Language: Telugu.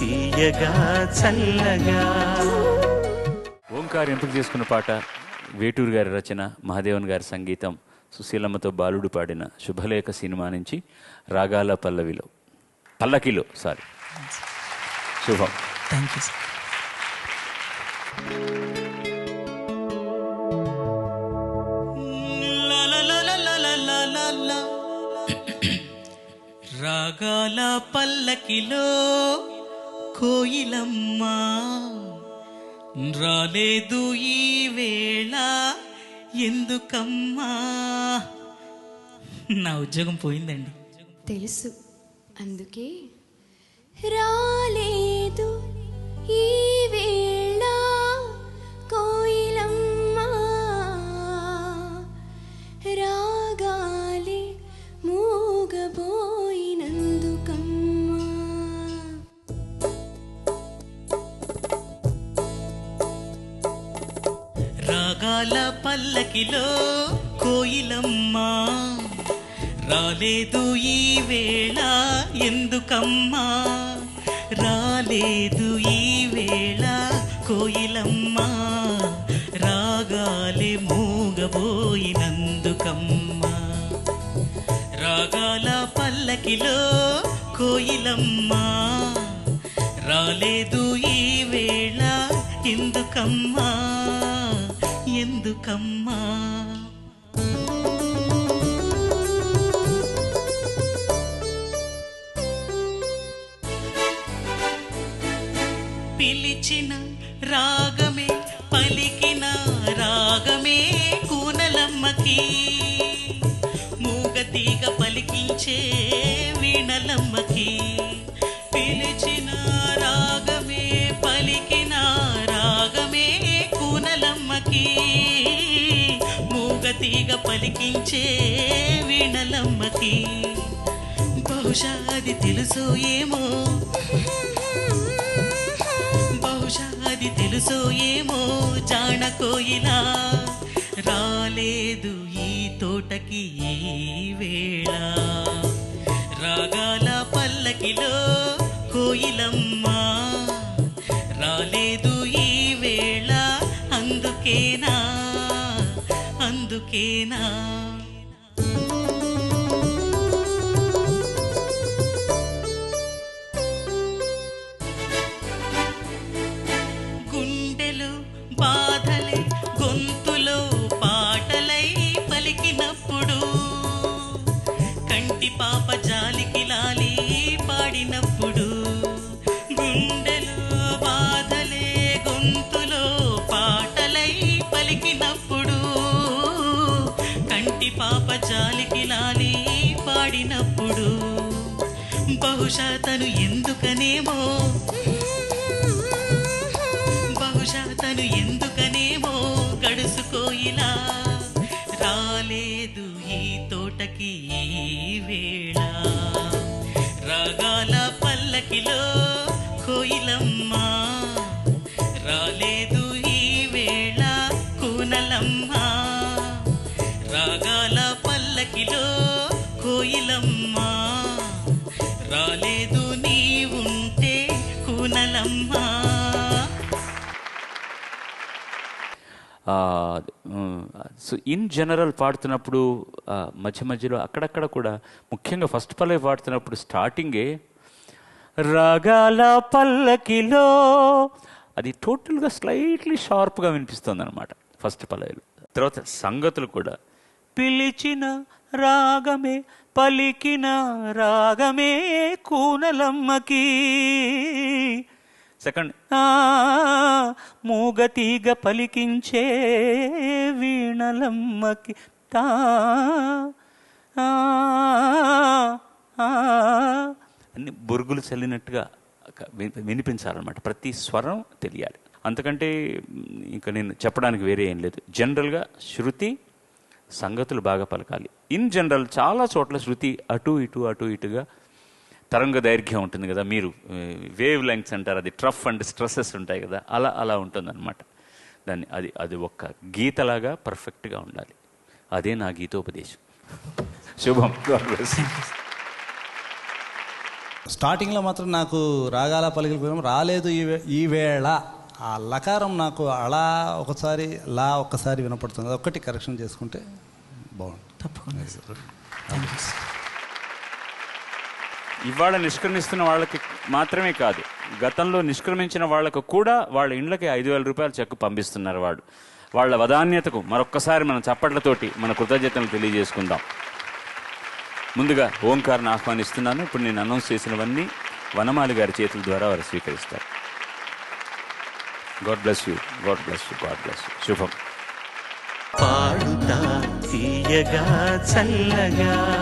తీయగా చల్లగా. ఓంకార్ ఎంపిక చేసుకున్న పాట వేటూరు గారి రచన మహాదేవన్ గారి సంగీతం సుశీలమ్మతో బాలుడు పాడిన శుభలేఖ సినిమా నుంచి రాగాల పల్లవిలో. పల్లకిలో సారీ. శుభం. థ్యాంక్ యూ సార్ రాగాల పల్లకిలో కోయిలమ్మ. రాలేదు ఈ వేళ ఎందుకమ్మా? నా ఉద్యోగం పోయిందండి. తెలుసు. అందుకే రాలేదు ఈ వేళ రాగాల పల్లకిలో కోయిలమ్మా. రాలేదు ఈ వేళ ఎందుకమ్మా? రాలేదు ఈ వేళ కోయిలమ్మా. రాగాలి మూగబోయినందుకమ్మా. రాగాల పల్లకిలో కోయిలమ్మా. రాలేదు ఈ వేళ ఎందుకమ్మా? ఎందుకమ్మా? పిలిచిన రాగమే పలికిన రాగమే కూనలమ్మకి. మూగతీగ పలికించే వీణలమ్మకి. మూగతీగ పలికించే వీణలమ్మకి. బహుశా అది తెలుసో ఏమో. బహుశా అది తెలుసో ఏమో జాణ రాలేదు ఈ తోటకి ఈ వేళ. రాగాల పల్లకిలో లాలికి లాలి పాడినప్పుడు బహుశా తను ఎందుకనేమో? బహుశా తను ఎందుకనేమో గడుసుకోయిలా రాలేదు ఈ తోటకి ఈ వేళ. రాగాల పల్లకిలో కోయిలం సో ఇన్ జనరల్ పాడుతున్నప్పుడు మధ్య మధ్యలో అక్కడక్కడ కూడా ముఖ్యంగా ఫస్ట్ పల్లవి పాడుతున్నప్పుడు స్టార్టింగే రాగాల పల్లకిలో అది టోటల్గా స్లైట్లీ షార్ప్గా వినిపిస్తుంది అనమాట ఫస్ట్ పల్లవిలో. తర్వాత సంగతులు కూడా పిలిచిన రాగమే పలికిన రాగమే కూనలమ్మకి. సెకండ్. ఆ, మూగతీగ పలికించే వీణలమ్మకి తా ఆ, ఆ, అన్ని బొరుగులు చల్లినట్టుగా వినిపించాలన్నమాట. ప్రతి స్వరం తెలియాలి. అంతకంటే ఇంకా నేను చెప్పడానికి వేరే ఏం లేదు. జనరల్గా శృతి సంగతులు బాగా పలకాలి. ఇన్ జనరల్ చాలా చోట్ల శృతి అటు ఇటు అటు ఇటుగా తరంగ దైర్ఘ్యం ఉంటుంది కదా మీరు వేవ్ లెంగ్స్ అంటారు అది ట్రఫ్ అండ్ స్ట్రెస్సెస్ ఉంటాయి కదా అలా అలా ఉంటుంది దాన్ని అది అది ఒక్క గీతలాగా పర్ఫెక్ట్గా ఉండాలి. అదే నా గీతోపదేశం. శుభం. స్టార్టింగ్లో మాత్రం నాకు రాగాల పలికిన రాలేదు ఈ వే- ఈ వేళ. ఆ లకారం నాకు అలా ఒకసారి లా ఒక్కసారి వినపడుతుంది. అదొక్కటి కరెక్షన్ చేసుకుంటే బాగుంటుంది. తప్పకుండా ఇవాళ నిష్క్రమిస్తున్న వాళ్ళకి మాత్రమే కాదు గతంలో నిష్క్రమించిన వాళ్ళకు కూడా వాళ్ళ ఇండ్లకి ఐదు వేల రూపాయల చెక్కు పంపిస్తున్నారు వాళ్ళు వాళ్ళ వదాన్యతకు మరొక్కసారి మనం చప్పట్లతోటి మన కృతజ్ఞతలు తెలియజేసుకుందాం. ముందుగా ఓంకార్ని ఆహ్వానిస్తున్నాను. ఇప్పుడు నేను అనౌన్స్ చేసినవన్నీ వనమాలి గారి చేతుల ద్వారా వారు స్వీకరిస్తారు. God bless you God bless you God bless you. శుభం. పాడుతా తీయగా చల్లగా.